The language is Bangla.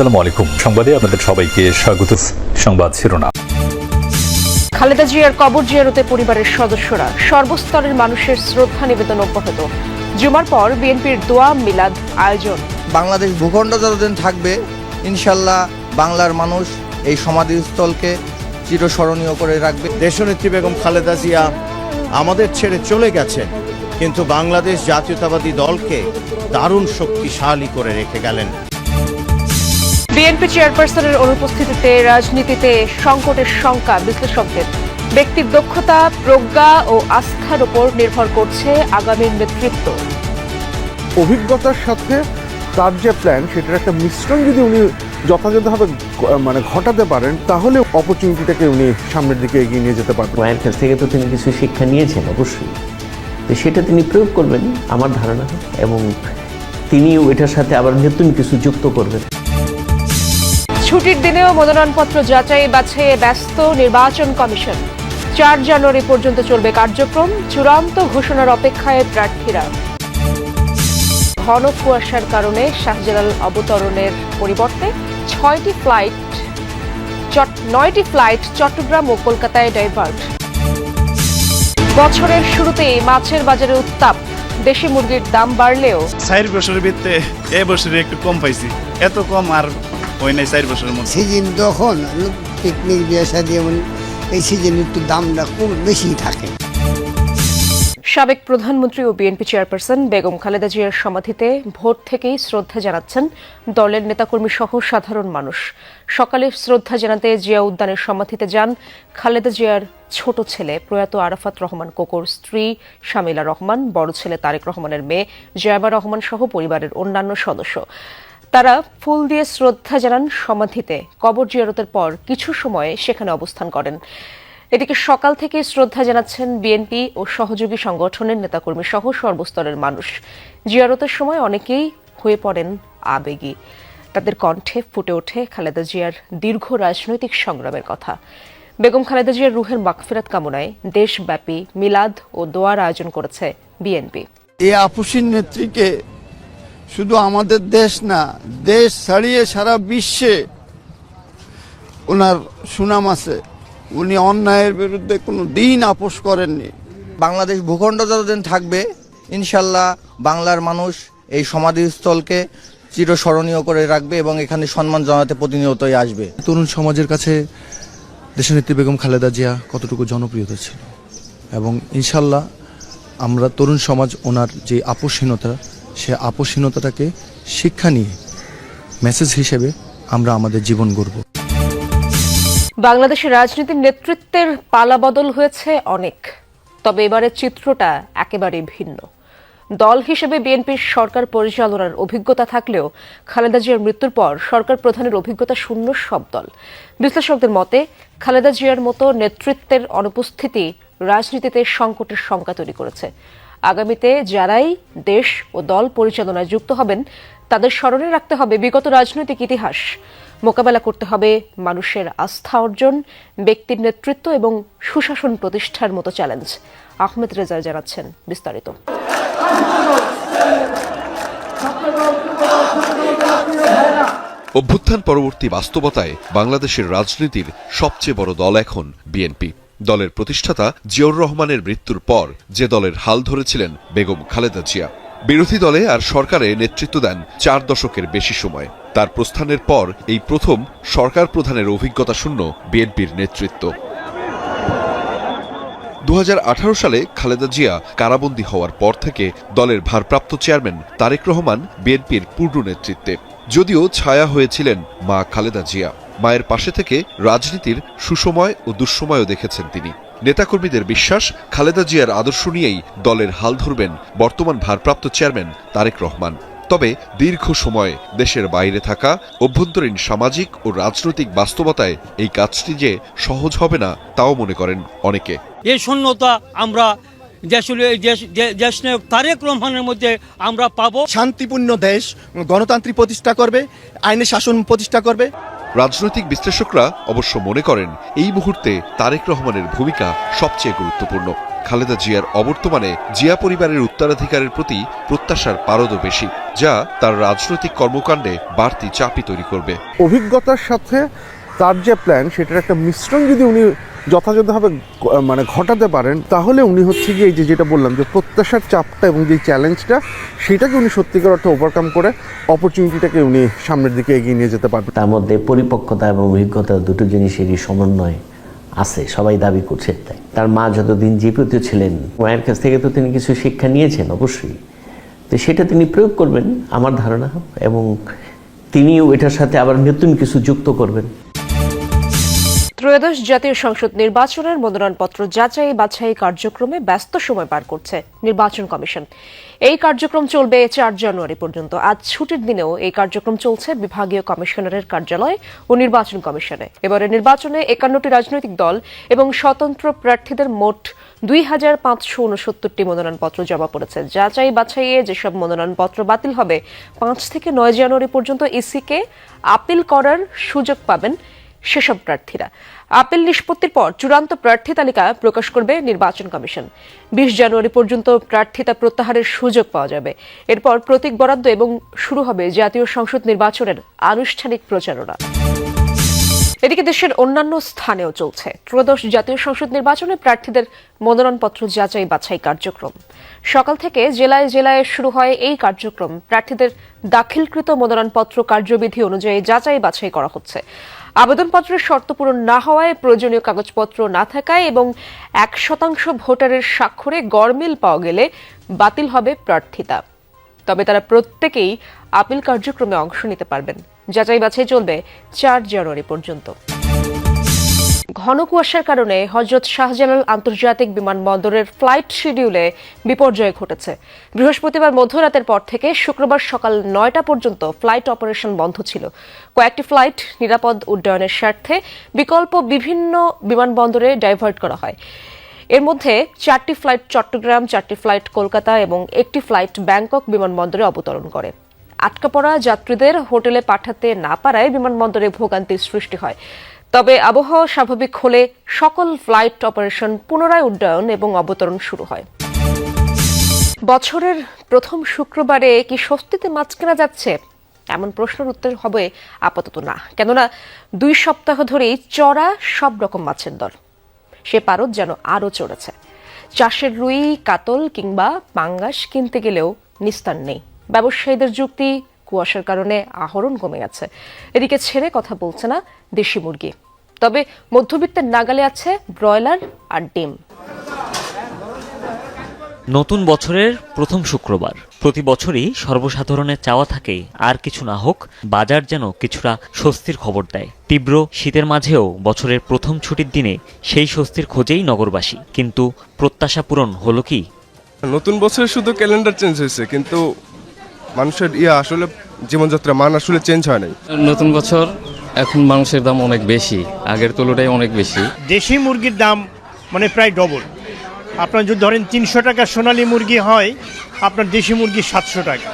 আসসালামু আলাইকুম। সংবাদে আপনাদের সবাইকে স্বাগত। সংবাদ শিরোনাম। খালেদা জিয়ার কবর জিয়ারতে পরিবারের সদস্যরা সর্বস্তরের মানুষের শ্রদ্ধা নিবেদন অব্যাহত। জুমার পর বিএনপির দোয়া মিলাদ আয়োজন। বাংলাদেশ ভূখণ্ড যতদিন থাকবে ইনশাল্লাহ বাংলার মানুষ এই সমাধিস্থলকে চিরস্মরণীয় করে রাখবে। দেশনেত্রী বেগম খালেদা জিয়া আমাদের ছেড়ে চলে গেছেন কিন্তু বাংলাদেশ জাতীয়তাবাদী দলকে দারুণ শক্তিশালী করে রেখে গেলেন। বিএনপি চেয়ারপারসনের অনুপস্থিতিতে রাজনীতিতে সংকটের শঙ্কা বিশ্লেষকদের। ব্যক্তির দক্ষতা প্রজ্ঞা ও আস্থার উপর নির্ভর করছে আগামীর নেতৃত্ব। অভিজ্ঞতার সাথে তার যে প্ল্যান সেটার একটা মিশ্রণ যদি উনি যথাযথভাবে মানে ঘটাতে পারেন তাহলে অপরচুনিটিটাকে উনি সামনের দিকে এগিয়ে নিয়ে যেতে পারবেন। মায়ের কাছ থেকে তো তিনি কিছু শিক্ষা নিয়েছেন অবশ্যই। তো সেটা তিনি প্রয়োগ করবেন আমার ধারণা এবং তিনিও এটার সাথে আবার নতুন কিছু যুক্ত করবেন। ছুটির দিনেও মনোনয়নপত্র যাচাই বাছাইয়ে ব্যস্ত নির্বাচন কমিশন। চার জানুয়ারি পর্যন্ত চলবে কার্যক্রম, চূড়ান্ত ঘোষণার অপেক্ষায় প্রার্থীরা। ঘন কুয়াশার কারণে শাহজালাল অবতরণের পরিবর্তে ছয়টি ফ্লাইট নয়টি ফ্লাইট চট্টগ্রাম ও কলকাতায় ডাইভার্ট। বছরের শুরুতেই মাছের বাজারে উত্তাপ, দেশি মুরগির দাম বাড়লেও চার বছরের ভিতরে এ বছরে একটু কম পাইছি। এত কম আর হয় নাই চার বছরের মধ্যে। সিজন তখন পিকনিক বিয়ে শাদি এমন এই সিজনে একটু দামটা খুব বেশি থাকে। সাবেক প্রধানমন্ত্রী ও বিএনপি চেয়ারপারসন বেগম খালেদা জিয়ার সমাধিতে ভোর থেকেই শ্রদ্ধা জানাচ্ছেন দলের নেতাকর্মী সহ সাধারণ মানুষ। সকালে শ্রদ্ধা জানাতে জিয়া উদ্যানের সমাধিতে যান খালেদা জিয়ার ছোট ছেলে প্রয়াত আরাফাত রহমান কোকোর স্ত্রী শামিলা রহমান বড় ছেলে তারেক রহমানের মেয়ে জয়াবা রহমান সহ পরিবারের অন্যান্য সদস্য। তারা ফুল দিয়ে শ্রদ্ধা জানান সমাধিতে। কবর জিয়ারতের পর কিছু সময় সেখানে অবস্থান করেন। এদিকে সকাল থেকে শ্রদ্ধা জানাচ্ছেন বিএনপি ও সহযোগী সংগঠনের নেতাকর্মী সহ সর্বস্তরের মানুষ। জিয়ারতের সময় অনেকেই হয়ে পড়েন আবেগী। তাদের কণ্ঠে ফুটে ওঠে খালেদা জিয়ার দীর্ঘ রাজনৈতিক সংগ্রামের কথা। বেগম খালেদা জিয়ার রুহের মাগফিরাত কামনায় দেশব্যাপী মিলাদ ও দোয়ার আয়োজন করেছে বিএনপি। এই আপুসীর নেত্রীকে শুধু আমাদের দেশ না দেশ ছাড়িয়ে সারা বিশ্বে ওনার সুনাম আছে। উনি অন্যায়ের বিরুদ্ধে কোনো দিন আপোষ করেননি। বাংলাদেশ ভূখণ্ড যতদিন থাকবে ইনশাল্লাহ বাংলার মানুষ এই সমাধিস্থলকে চিরস্মরণীয় করে রাখবে এবং এখানে সম্মান জানাতে প্রতিনিয়তই আসবে। তরুণ সমাজের কাছে দেশনেত্রী বেগম খালেদা জিয়া কতটুকু জনপ্রিয়তা ছিল? এবং ইনশাল্লাহ আমরা তরুণ সমাজ ওনার যে আপোষহীনতা সে আপোষহীনতাটাকে শিক্ষা নিয়ে মেসেজ হিসেবে আমরা আমাদের জীবন গড়ব। বাংলাদেশের রাজনীতির নেতৃত্বের পালাবদল হয়েছে অনেক, তবে এবারের চিত্রটা একেবারে ভিন্ন। দল হিসেবে বিএনপির সরকার পরিচালনার অভিজ্ঞতা থাকলেও খালেদা জিয়ার মৃত্যুর পর সরকার প্রধানের অভিজ্ঞতা শূন্য সব দল। বিশ্লেষকদের মতে, খালেদা জিয়ার মতো নেতৃত্বের অনুপস্থিতি রাজনীতিতে সংকটের শঙ্কা তৈরি করেছে। আগামীতে যারাই দেশ ও দল পরিচালনায় যুক্ত হবেন, তাদের স্মরণে রাখতে হবে বিগত রাজনৈতিক ইতিহাস। মোকাবেলা করতে হবে মানুষের আস্থা অর্জন, ব্যক্তির নেতৃত্ব এবং সুশাসন প্রতিষ্ঠার মতো চ্যালেঞ্জ। আহমেদ রেজা জানাচ্ছেন বিস্তারিত। অভ্যুত্থান পরবর্তী বাস্তবতায় বাংলাদেশের রাজনীতির সবচেয়ে বড় দল এখন বিএনপি। দলের প্রতিষ্ঠাতা জিয়াউর রহমানের মৃত্যুর পর যে দলের হাল ধরেছিলেন বেগম খালেদা জিয়া। বিরোধী দলে আর সরকারে নেতৃত্ব দেন চার দশকের বেশি সময়। তার প্রস্থানের পর এই প্রথম সরকার প্রধানের অভিজ্ঞতা শূন্য বিএনপির নেতৃত্ব। দু হাজার আঠারো সালে খালেদা জিয়া কারাবন্দী হওয়ার পর থেকে দলের ভারপ্রাপ্ত চেয়ারম্যান তারেক রহমান বিএনপির পূর্ণ নেতৃত্বে। যদিও ছায়া হয়েছিলেন মা খালেদা জিয়া। মায়ের পাশে থেকে রাজনীতির সুসময় ও দুঃসময়ও দেখেছেন তিনি। নেতাকর্মীদের বিশ্বাস খালেদা জিয়ার আদর্শ নিয়েই দলের হাল ধরবেন বর্তমান ভারপ্রাপ্ত চেয়ারম্যান তারেক রহমান। তবে দীর্ঘ সময় দেশের বাইরে থাকা অভ্যন্তরীণ সামাজিক ও রাজনৈতিক বাস্তবতায় এই কাজটি যে সহজ হবে না তাও মনে করেন অনেকে। এই শূন্যতা আমরা তারেক রহমানের মধ্যে আমরা পাবো। শান্তিপূর্ণ দেশ গণতান্ত্রিক প্রতিষ্ঠা করবে আইনের শাসন প্রতিষ্ঠা করবে। রাজনৈতিক বিশ্লেষকরা অবশ্য মনে করেন, এই মুহূর্তে তারেক রহমানের ভূমিকা সবচেয়ে গুরুত্বপূর্ণ। খালেদা জিয়ার অবর্তমানে জিয়া পরিবারের উত্তরাধিকারের প্রতি প্রত্যাশার পারদও বেশি, যা তার রাজনৈতিক কর্মকাণ্ডে বাড়তি চাপই তৈরি করবে। অভিজ্ঞতার সাথে তার যে প্ল্যান সেটার একটা মিশ্রণ যদি উনি যথাযথভাবে মানে ঘটাতে পারেন, তাহলে উনি হচ্ছে গিয়ে এই যে যেটা বললাম যে প্রত্যাশার চাপটা এবং যে চ্যালেঞ্জটা, সেটাকে উনি সত্যিকার অর্থে ওভারকাম করে অপরচুনিটিটাকে উনি সামনের দিকে এগিয়ে নিয়ে যেতে পারবেন। তার মধ্যে পরিপক্কতা এবং অভিজ্ঞতা দুটো জিনিসেরই সমন্বয় আছে, সবাই দাবি করছে তাই। তার মা যতদিন জীবিত ছিলেন, মায়ের কাছ থেকে তো তিনি কিছু শিক্ষা নিয়েছেন অবশ্যই। তো সেটা তিনি প্রয়োগ করবেন, আমার ধারণা, এবং তিনিও এটার সাথে আবার নতুন কিছু যুক্ত করবেন। ত্রয়োদশ জাতীয় সংসদ নির্বাচনের মনোনয়নপত্র যাচাই বাছাই কার্যক্রমে ব্যস্ত সময় পার করছে নির্বাচন কমিশন। এই কার্যক্রম চলবে চার জানুয়ারি পর্যন্ত। আজ ছুটির দিনেও এই কার্যক্রম চলছে বিভাগীয় কমিশনারের কার্যালয় ও নির্বাচন কমিশনে। এবারে নির্বাচনে একান্নটি রাজনৈতিক দল এবং স্বতন্ত্র প্রার্থীদের মোট দুই হাজার পাঁচশো উনসত্তরটি মনোনয়নপত্র জমা পড়েছে। যাচাই বাছাইয়ে যেসব মনোনয়নপত্র বাতিল হবে, পাঁচ থেকে নয় জানুয়ারি পর্যন্ত ইসিকে আপিল করার সুযোগ পাবেন সেসব প্রার্থীরা। আপিল নিষ্পত্তির পর চূড়ান্ত প্রার্থী তালিকা প্রকাশ করবে নির্বাচন কমিশন। বিশ জানুয়ারি পর্যন্ত প্রার্থিতা প্রত্যাহারের সুযোগ পাওয়া যাবে। এরপর প্রতীক বরাদ্দ এবং শুরু হবে জাতীয় সংসদ নির্বাচনের আনুষ্ঠানিক প্রচারণা। এদিকে দেশের অন্যান্য স্থানেও চলছে। ত্রয়োদশ জাতীয় সংসদ নির্বাচনে প্রার্থীদের মনোনয়নপত্র যাচাই বাছাই কার্যক্রম। সকাল থেকে জেলায় জেলায় শুরু হয় এই কার্যক্রম। প্রার্থীদের দাখিলকৃত মনোনয়নপত্র কার্যবিধি অনুযায়ী যাচাই বাছাই করা হচ্ছে। আবেদনপত্রের শর্ত পূরণ না হওয়ায় প্রয়োজনীয় কাগজপত্র না থাকায় এবং এক শতাংশ ভোটারের স্বাক্ষরে গরমিল পাওয়া গেলে বাতিল হবে প্রার্থিতা। তবে তারা প্রত্যেকেই আপিল কার্যক্রমে অংশ নিতে পারবেন। যাচাই বাছাই চলবে চার জানুয়ারি পর্যন্ত। ঘন কুয়াশার কারণে হজরত শাহজালাল আন্তর্জাতিক বিমানবন্দরের ফ্লাইট শিডিউলে বিপর্যয় ঘটেছে। বৃহস্পতিবার মধ্যরাতের পর থেকে শুক্রবার সকাল নয়টা পর্যন্ত ফ্লাইট অপারেশন বন্ধ ছিল। কয়েকটি ফ্লাইট নিরাপদ উড্ডয়নের স্বার্থে বিকল্প বিভিন্ন বিমানবন্দরে ডাইভার্ট করা হয়। এর মধ্যে চারটি ফ্লাইট চট্টগ্রাম, চারটি ফ্লাইট কলকাতা এবং একটি ফ্লাইট ব্যাংকক বিমানবন্দরে অবতরণ করে। আটকা পড়া যাত্রীদের হোটেলে পাঠাতে না পারায় বিমানবন্দরে ভোগান্তির সৃষ্টি হয়। তবে আবহাওয়া স্বাভাবিক হলে সকল ফ্লাইট অপারেশন পুনরায় উড্ডয়ন এবং অবতরণ শুরু হয়। বছরের প্রথম শুক্রবারে কি স্বস্তিতে মাছ কেনা যাচ্ছে? এমন প্রশ্নের উত্তর হবে আপাতত না। কেননা, দুই সপ্তাহ ধরেই চড়া সব রকম মাছের দর সে পারদ যেন আরও চড়েছে। চাষের রুই, কাতল কিংবা পাঙ্গাস কিনতে গেলেও নিস্তার নেই। ব্যবসায়ীদের যুক্তি কুয়াশার কারণে আহরণ কমে গেছে। এদিকে ছেড়ে কথা বলছে না দেশি মুরগি। তবে মধ্যবিত্তের নাগালে আছে ব্রয়লার আর ডিম। নতুন বছরের প্রথম শুক্রবার। প্রতি বছরই সর্বসাধারণের চাওয়া থাকে আর কিছু না হোক বাজার যেন কিছুটা স্বস্তির খবর দেয়। তীব্র শীতের মাঝেও বছরের প্রথম ছুটির দিনে সেই স্বস্তির খোঁজেই নগরবাসী। কিন্তু প্রত্যাশা পূরণ হলো কি? নতুন বছরে শুধু ক্যালেন্ডার চেঞ্জ হয়েছে কিন্তু মানুষের ইয়ে আসলে জীবনযাত্রা মান আসলে চেঞ্জ হয় নাই। নতুন বছর এখন মাংসের দাম অনেক বেশি আগের তুলনায় অনেক বেশি। দেশি মুরগির দাম মানে প্রায় ডবল আপনার যদি ধরেন তিনশো টাকা সোনালি মুরগি হয় আপনার দেশি মুরগি সাতশো টাকা।